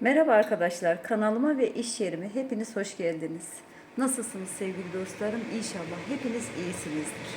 Merhaba arkadaşlar, kanalıma ve iş yerime hepiniz hoş geldiniz. Nasılsınız sevgili dostlarım? İnşallah hepiniz iyisinizdir.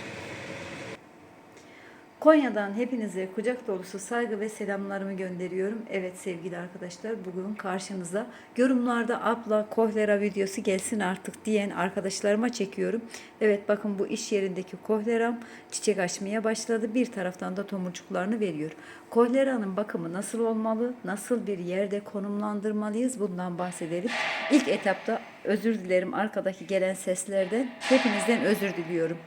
Konya'dan hepinize kucak dolusu saygı ve selamlarımı gönderiyorum. Evet sevgili arkadaşlar bugün karşınıza yorumlarda abla kohlera videosu gelsin artık diyen arkadaşlarıma çekiyorum. Evet bakın bu iş yerindeki kohleram çiçek açmaya başladı. Bir taraftan da tomurcuklarını veriyor. Kohleranın bakımı nasıl olmalı? Nasıl bir yerde konumlandırmalıyız? Bundan bahsedelim. İlk etapta özür dilerim arkadaki gelen seslerden. Hepinizden özür diliyorum.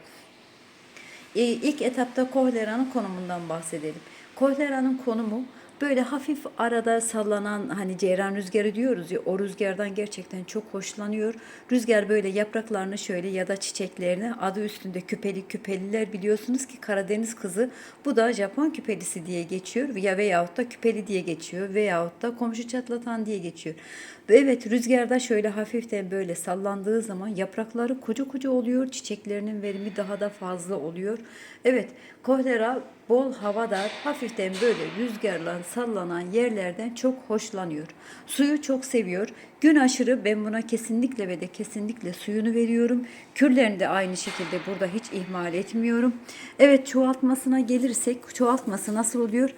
E, ilk etapta kohleranın konumundan bahsedelim. Kohleranın konumu böyle hafif arada sallanan hani ceyran rüzgarı diyoruz ya o rüzgardan gerçekten çok hoşlanıyor. Rüzgar böyle yapraklarını şöyle ya da çiçeklerini adı üstünde küpeli küpeliler biliyorsunuz ki Karadeniz kızı bu da Japon küpelisi diye geçiyor ya veyahut da küpeli diye geçiyor veyahut da komşu çatlatan diye geçiyor. Evet rüzgarda şöyle hafiften böyle sallandığı zaman yaprakları koca koca oluyor. Çiçeklerinin verimi daha da fazla oluyor. Evet kohlera bol havada hafiften böyle rüzgarla sallanan yerlerden çok hoşlanıyor. Suyu çok seviyor. Gün aşırı ben buna kesinlikle ve de kesinlikle suyunu veriyorum. Kürlerini de aynı şekilde burada hiç ihmal etmiyorum. Evet çoğaltmasına gelirsek çoğaltması nasıl oluyor?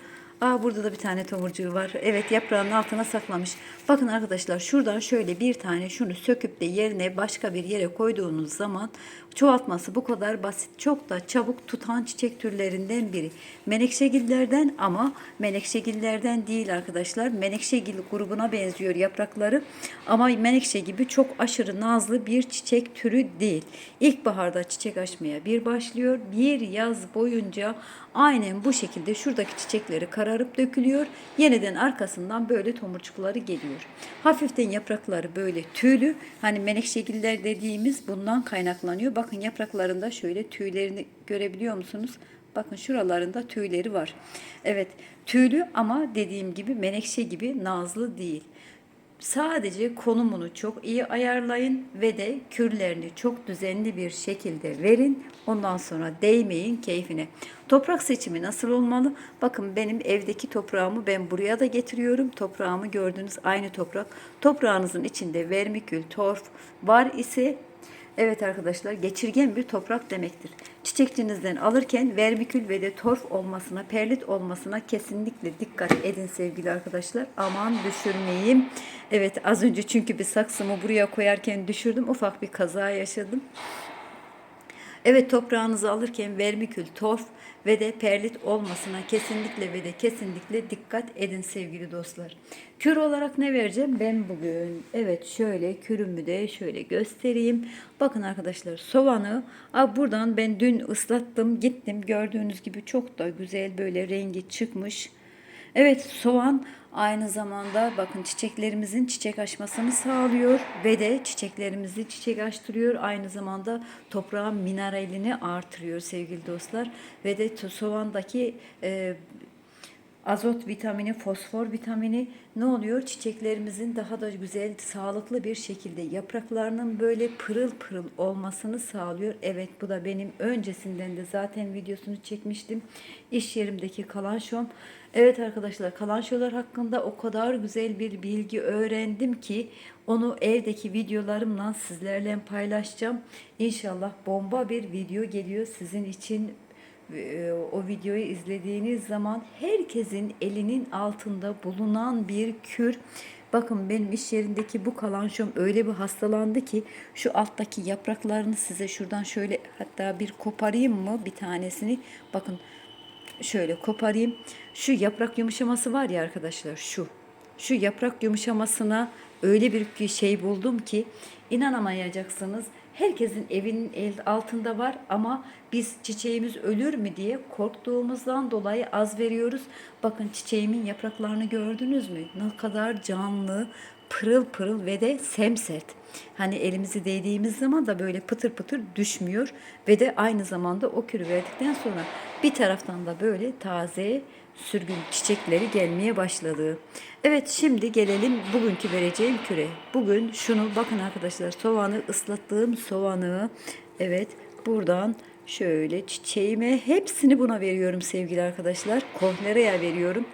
Aa burada da bir tane tomurcuğu var. Evet yaprağın altına saklamış. Bakın arkadaşlar şuradan şöyle bir tane şunu söküp de yerine başka bir yere koyduğunuz zaman çoğaltması bu kadar basit. Çok da çabuk tutan çiçek türlerinden biri. Menekşegillerden ama menekşegillerden değil arkadaşlar. Menekşegil grubuna benziyor yaprakları. Ama menekşe gibi çok aşırı nazlı bir çiçek türü değil. İlkbaharda çiçek açmaya bir başlıyor. Bir yaz boyunca aynen bu şekilde şuradaki çiçekleri kararıp dökülüyor. Yeniden arkasından böyle tomurcukları geliyor. Hafiften yaprakları böyle tüylü. Hani menekşegiller dediğimiz bundan kaynaklanıyor. Bakın yapraklarında şöyle tüylerini görebiliyor musunuz? Bakın şuralarında tüyleri var. Evet tüylü ama dediğim gibi menekşe gibi nazlı değil. Sadece konumunu çok iyi ayarlayın ve de kürlerini çok düzenli bir şekilde verin. Ondan sonra değmeyin keyfine. Toprak seçimi nasıl olmalı? Bakın benim evdeki toprağımı ben buraya da getiriyorum. Toprağımı gördüğünüz aynı toprak. Toprağınızın içinde vermikül, torf var ise Evet arkadaşlar geçirgen bir toprak demektir. Çiçekçinizden alırken vermikül ve de torf olmasına, perlit olmasına kesinlikle dikkat edin sevgili arkadaşlar. Aman düşürmeyeyim. Evet az önce çünkü bir saksımı buraya koyarken düşürdüm. Ufak bir kaza yaşadım. Evet toprağınızı alırken vermikül, torf ve de perlit olmasına kesinlikle ve de kesinlikle dikkat edin sevgili dostlar. Kür olarak ne vereceğim ben bugün? Evet şöyle kürümü de şöyle göstereyim. Bakın arkadaşlar soğanı buradan ben dün ıslattım gittim gördüğünüz gibi çok da güzel böyle rengi çıkmış. Evet soğan aynı zamanda bakın çiçeklerimizin çiçek açmasını sağlıyor ve de çiçeklerimizi çiçek açtırıyor. Aynı zamanda toprağın mineralini artırıyor sevgili dostlar. Ve de soğandaki e, azot vitamini, fosfor vitamini ne oluyor? Çiçeklerimizin daha da güzel, sağlıklı bir şekilde yapraklarının böyle pırıl pırıl olmasını sağlıyor. Evet bu da benim öncesinden de zaten videosunu çekmiştim. İş yerimdeki kalanşom. Evet arkadaşlar kalanşolar hakkında o kadar güzel bir bilgi öğrendim ki onu evdeki videolarımla sizlerle paylaşacağım. İnşallah bomba bir video geliyor sizin için o videoyu izlediğiniz zaman herkesin elinin altında bulunan bir kür. Bakın benim iş yerindeki bu kalanşom öyle bir hastalandı ki şu alttaki yapraklarını size şuradan şöyle hatta bir koparayım mı bir tanesini. Bakın şöyle koparayım. Şu yaprak yumuşaması var ya arkadaşlar şu. Şu yaprak yumuşamasına öyle bir şey buldum ki inanamayacaksınız. Herkesin evinin altında var ama biz çiçeğimiz ölür mü diye korktuğumuzdan dolayı az veriyoruz. Bakın çiçeğimin yapraklarını gördünüz mü? Ne kadar canlı, pırıl pırıl ve de semsert. Hani elimizi değdiğimiz zaman da böyle pıtır pıtır düşmüyor ve de aynı zamanda o kürü verdikten sonra bir taraftan da böyle taze sürgün çiçekleri gelmeye başladı. Evet şimdi gelelim bugünkü vereceğim küre. Bugün şunu bakın arkadaşlar soğanı ıslattığım soğanı evet buradan şöyle çiçeğime hepsini buna veriyorum sevgili arkadaşlar. Kohleraya veriyorum.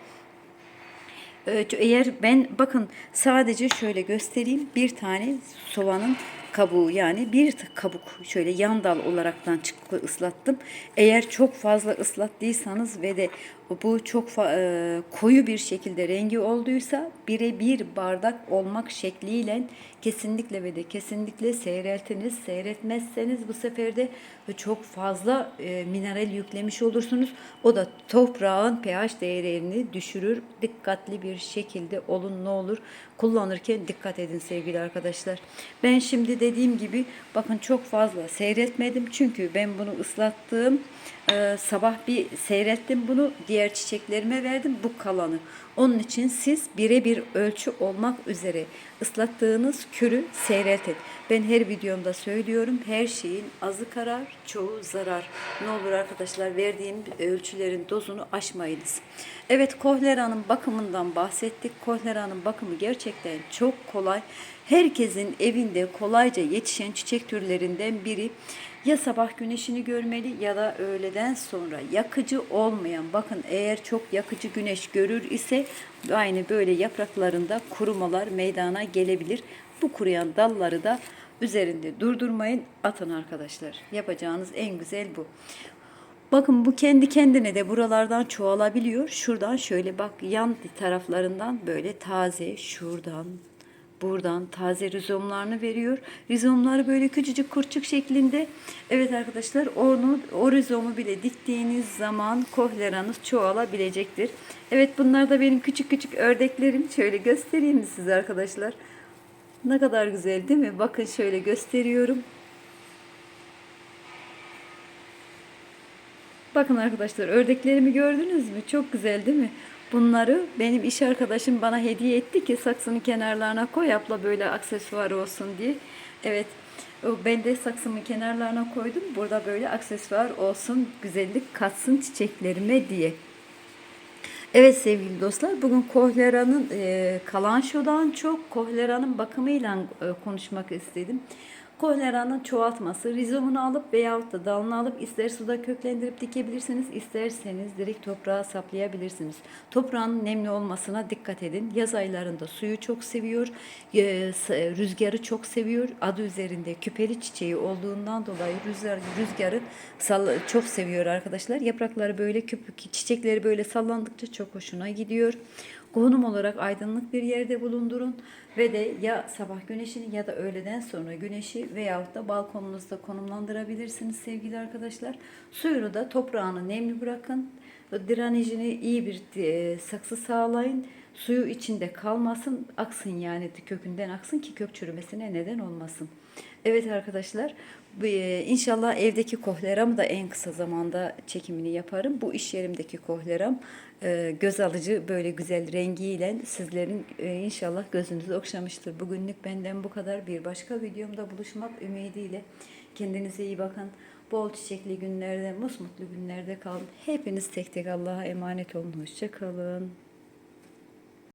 Ee, Eğer ben bakın sadece şöyle göstereyim bir tane soğanın kabuğu yani bir kabuk şöyle yan dal olaraktan çıktı ıslattım. Eğer çok fazla ıslattıysanız ve de bu çok e, koyu bir şekilde rengi olduysa bire bir bardak olmak şekliyle kesinlikle ve de kesinlikle seyreltiniz. Seyretmezseniz bu sefer de çok fazla e, mineral yüklemiş olursunuz. O da toprağın pH değerini düşürür. Dikkatli bir şekilde olun ne olur. Kullanırken dikkat edin sevgili arkadaşlar. Ben şimdi dediğim gibi bakın çok fazla seyretmedim. Çünkü ben bunu ıslattığım ee, sabah bir seyrettim bunu diğer çiçeklerime verdim bu kalanı. Onun için siz birebir ölçü olmak üzere ıslattığınız kürü seyretin. Ben her videomda söylüyorum her şeyin azı karar çoğu zarar. Ne olur arkadaşlar verdiğim ölçülerin dozunu aşmayınız. Evet kohleranın bakımından bahsettik. Kohleranın bakımı gerçekten çok kolay. Herkesin evinde kolayca yetişen çiçek türlerinden biri ya sabah güneşini görmeli ya da öğleden sonra yakıcı olmayan bakın eğer çok yakıcı güneş görür ise aynı böyle yapraklarında kurumalar meydana gelebilir. Bu kuruyan dalları da üzerinde durdurmayın atın arkadaşlar. Yapacağınız en güzel bu. Bakın bu kendi kendine de buralardan çoğalabiliyor. Şuradan şöyle bak yan taraflarından böyle taze şuradan buradan taze rizomlarını veriyor. Rizomları böyle küçücük kurçuk şeklinde. Evet arkadaşlar onu o rizomu bile diktiğiniz zaman kohleranız çoğalabilecektir. Evet bunlar da benim küçük küçük ördeklerim. Şöyle göstereyim size arkadaşlar? Ne kadar güzel değil mi? Bakın şöyle gösteriyorum. Bakın arkadaşlar ördeklerimi gördünüz mü? Çok güzel değil mi? Bunları benim iş arkadaşım bana hediye etti ki saksının kenarlarına koy abla böyle aksesuar olsun diye. Evet ben de saksımın kenarlarına koydum. Burada böyle aksesuar olsun, güzellik katsın çiçeklerime diye. Evet sevgili dostlar bugün kohleranın e, kalanşodan çok kohleranın bakımıyla e, konuşmak istedim. Kohleranın çoğaltması, rizomunu alıp veyahut da dalını alıp ister suda köklendirip dikebilirsiniz, isterseniz direkt toprağa saplayabilirsiniz. Toprağın nemli olmasına dikkat edin. Yaz aylarında suyu çok seviyor, e, rüzgarı çok seviyor. Adı üzerinde küpeli çiçeği olduğundan dolayı rüzgar, rüzgarı çok seviyor arkadaşlar. Yaprakları böyle küp, çiçekleri böyle sallandıkça çok hoşuna gidiyor. Konum olarak aydınlık bir yerde bulundurun ve de ya sabah güneşini ya da öğleden sonra güneşi veyahut da balkonunuzda konumlandırabilirsiniz sevgili arkadaşlar. Suyunu da toprağını nemli bırakın. Direnejini iyi bir e, saksı sağlayın. Suyu içinde kalmasın, aksın yani kökünden aksın ki kök çürümesine neden olmasın. Evet arkadaşlar e, inşallah evdeki kohleram da en kısa zamanda çekimini yaparım. Bu iş yerimdeki kohleram göz alıcı böyle güzel rengiyle sizlerin e, inşallah gözünüzü okşamıştır. Bugünlük benden bu kadar. Bir başka videomda buluşmak ümidiyle. Kendinize iyi bakın. Bol çiçekli günlerde, musmutlu günlerde kalın. Hepiniz tek tek Allah'a emanet olun. Hoşçakalın.